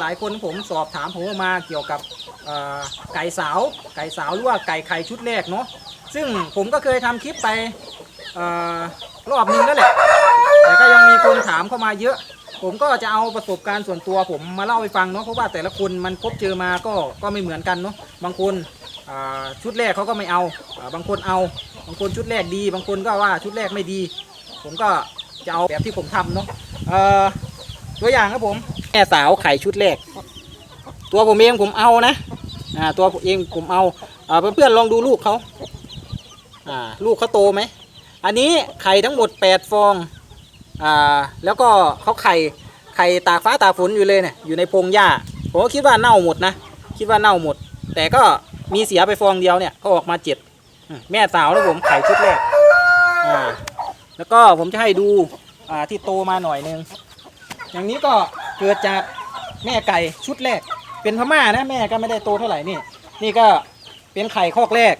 หลายคนผมสอบถามผมมาเกี่ยวกับไก่สาว ไก่สาวหรือว่าไก่ไข่ชุดแรกเนาะซึ่งผมก็เคยทำคลิปไปอรอบนึงนั่นแหละแต่ก็ยังมีคนถามเข้ามาเยอะ ผมก็จะเอาประสบการณ์ส่วนตัวผมมาเล่าให้ฟังเนาะเพราะว่าแต่ละคนมันพบเจอมาก็ก็ไม่เหมือนกันเนาะบางคนชุดแรกเขาก็ไม่เอาบางคนเอา บางคนชุดแรกดี บางคนก็ว่าชุดแรกไม่ดี ผมก็จะเอาแบบที่ผมทำเนาะตัวอย่างครับผม แม่สาวไข่ชุดแรก ตัวผมเองผมเอานะอ่าตัวผมเองผมเอาอ่าเพื่อนๆลองดูลูกเขาอ่าลูกเขาโตไหม อันนี้ไข่ทั้งหมด8ฟองอ่าแล้วก็เขาไข่ไข่ตากฟ้าตากฝนอยู่เลยเนี่ยอยู่ในพงหญ้าผมก็คิดว่าเน่าหมดนะคิดว่าเน่าหมด แต่ก็มีเสียไปฟองเดียวเนี่ยก็ออกมาเจ็ดแม่สาวแล้วผมไข่ชุดแรกอ่าแล้วก็ผมจะให้ดูอ่าที่โตมาหน่อยนึงอย่างนี้ก็ เกิดจากแม่ไก่ชุดแรก เป็นพม่านะแม่ก็ไม่ได้โตเท่าไหร่นี่ นี่ก็เป็นไข่คอกแรก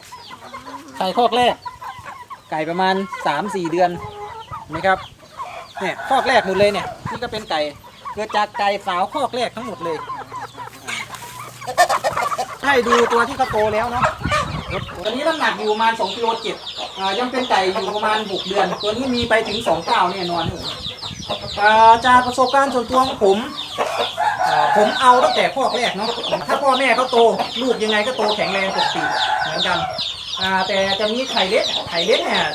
ไข่คอกแรก ไก่ประมาณ3-4เดือนนะครับเนี่ยคอกแรกหมดเลยเนี่ยนี่ก็เป็นไก่เกิดจากไก่สาวคอกแรกทั้งหมดเลยให้ดูตัวที่เขาโตแล้วเนาะตัวนี้น้ำหนักอยู่ประมาณ2กิโลเจ็ดยังเป็นไก่อยู่ประมาณ6เดือน ตัวนี้มีไปถึง2เก้าแน่นอนผม จากประสบการณ์ส่วนตัวของผมผมเอาตั้งแต่พ่อแรกเนาะถ้าพ่อแม่เขาโตลูกยังไงก็โตแข็งแรงปกติเหมือนกันแต่จะมีไข่เล็กไข่เล็กเนี่ย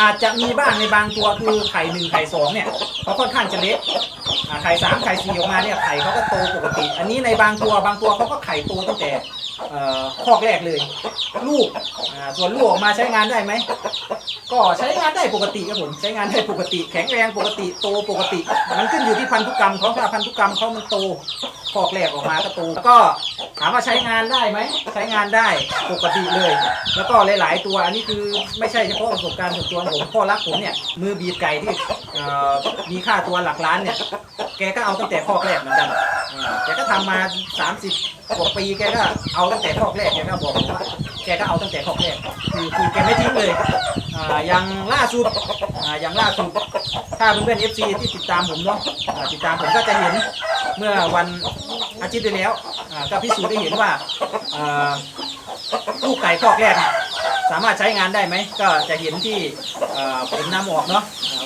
อาจจะมีบ้างในบางตัวคือไข่หนึ่งไข่สองเนี่ยเขาค่อนข้างจะเล็กไข่สามไข่สี่ออกมาเนี่ยไข่เขาก็โตปกติ อันนี้ในบางตัวบางตัวเขาก็ไข่โตตั้งแต่ เอ่อข้อแรกเลยลูกอ่าส่วนลูกออกมาใช้งานได้ไหมก็ใช้งานได้ปกติครับผมใช้งานได้ปกติ แข็งแรงปกติโตปกติ มันขึ้นอยู่ที่พันธุกรรมเขาถ้าพันธุกรรมเขามันโตคอกแรกออกมาก็โตแล้วก็ถามว่าใช้งานได้ไหมใช้งานได้ปกติเลย แล้วก็หลาย ๆ ตัวอันนี้คือไม่ใช่เฉพาะประสบการณ์ส่วนตัวของผมพ่อรักผมเนี่ยมือบีบไก่ที่เอ่อมีค่าตัวหลักล้านเนี่ยแกก็เอาตั้งแต่คอกแรกเหมือนกัน แกก็ทำมา30กว่าปีแกก็เอาตั้งแต่คอกแรกแกก็บอกว่าแกก็เอาตั้งแต่คอกแรกคือคือแกไม่ทิ้งเลยอ่าอย่างล่าสุดอ่าอย่างล่าสุดถ้าเพื่อนๆ FC ที่ติดตามผมเนาะอ่าติดตามผมก็จะเห็นเมื่อวันอาทิตย์ที่แล้วอ่าก็พิสูจน์ได้เห็นว่าอ่าลูกไก่คอกแรก สามารถใช้งานได้ไหมก็จะเห็นที่เอ่อผมนำออกเนาะ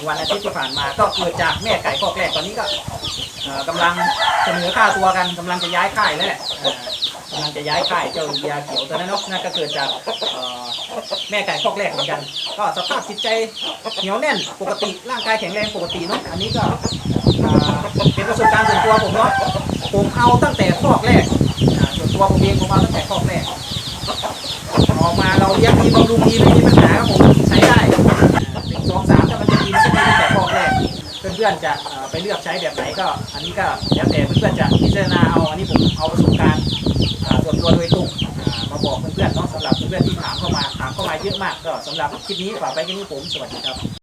วันอาทิตย์ที่ผ่านมา ก็เกิดจากแม่ไก่คอกแรกตอนนี้ก็เอ่อกำลังเสนอค่าตัวกันกำลังจะย้ายค่ายแล้วแหละกำลังจะย้ายค่ายเจ้ายาเขียวตัวนั้นนาะนั่นก็เกิดจากแม่ไก่คอกแรกเหมือนกัน ก็สภาพจิตใจเหนียวแน่นปกติร่างกายแข็งแรงปกติเนาะอันนี้ก็เป็นประสบการณ์ส่วนตัวผมเนาะผมเอาตั้งแต่คอกแรกส่วนตัวผมเองผมเอาตั้งแต่คอกแรกออกมาเราเลี้ยงดีบำรุงดีไม่มีปัญหาครับผม พื่อนๆจะไปเลือกใช้แบบไหนก็ อันนี้ก็แล้วแต่เพื่อนๆจะพิจารณาเอาอันนี้ผมเอาประสบการณ์ส่วนตัวโดยตรงมาบอกเพื่อนๆเนาะสำหรับเพื่อนๆที่ถามเข้ามาถามเข้ามาเยอะมากก็สำหรับคลิปนี้ฝากไปแค่นี้ผมสวัสดีครับ